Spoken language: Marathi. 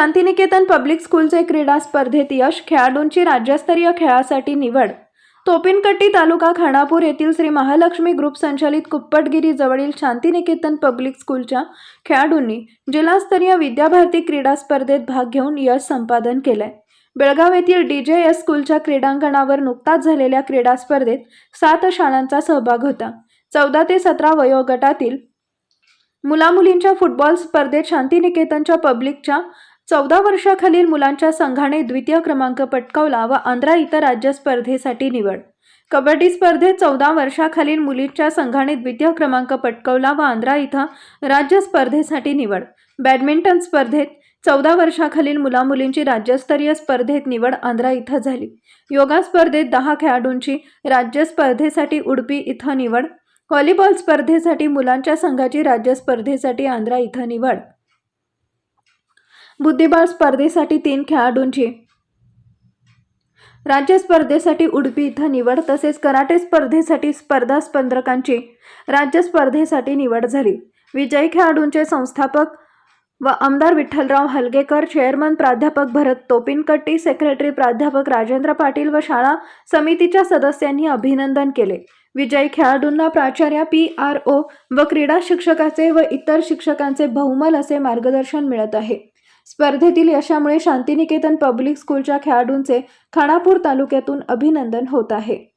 शांतिनिकेतन पब्लिक स्कूलचे क्रीडा स्पर्धेत यश खेळाडूंची राज्यस्तरीय खेळासाठी निवड. तोपिनकट्टी तालुका खानापूर येथील श्री महालक्ष्मी ग्रुप संचालित कुप्पटगिरी जवळील शांतिनिकेतन पब्लिक स्कूलच्या खेळाडूंनी जिल्हास्तरीय विद्याभारती क्रीडा स्पर्धेत भाग घेऊन यश संपादन केलंय. बेळगाव येथील डी जे एस स्कूलच्या क्रीडांगणावर नुकताच झालेल्या क्रीडा स्पर्धेत सात शाळांचा सहभाग होता. चौदा ते सतरा वयोगटातील मुलामुलींच्या फुटबॉल स्पर्धेत शांतिनिकेतनच्या पब्लिकच्या चौदा वर्षाखालील मुलांच्या संघाने द्वितीय क्रमांक पटकावला व आंध्रा इथं राज्य स्पर्धेसाठी निवड. कबड्डी स्पर्धेत चौदा वर्षाखालील मुलींच्या संघाने द्वितीय क्रमांक पटकावला व आंध्रा इथं राज्य स्पर्धेसाठी निवड. बॅडमिंटन स्पर्धेत चौदा वर्षाखालील मुलामुलींची राज्यस्तरीय स्पर्धेत निवड आंध्रा इथं झाली. योगा स्पर्धेत दहा खेळाडूंची राज्य स्पर्धेसाठी उडपी इथं निवड. व्हॉलीबॉल स्पर्धेसाठी मुलांच्या संघाची राज्य स्पर्धेसाठी आंध्रा इथं निवड. बुद्धिबळ स्पर्धेसाठी तीन खेळाडूंची. राज्य स्पर्धेसाठी उडपी इथं निवड तसेच कराटे स्पर्धेसाठी स्पर्धा स्पर्धकांची राज्य स्पर्धेसाठी निवड झाली. विजयी खेळाडूंचे संस्थापक व आमदार विठ्ठलराव हलगेकर चेअरमन प्राध्यापक भरत तोपिनकट्टी सेक्रेटरी प्राध्यापक राजेंद्र पाटील व शाळा समितीच्या सदस्यांनी अभिनंदन केले. विजयी खेळाडूंना प्राचार्य पी आर ओ व क्रीडा शिक्षकाचे व इतर शिक्षकांचे बहुमल असे मार्गदर्शन मिळत आहे. स्पर्धेतील यशामुळे शांतिनिकेतन पब्लिक स्कूलच्या खेळाडूंचे खानापूर तालुक्यातून अभिनंदन होत आहे.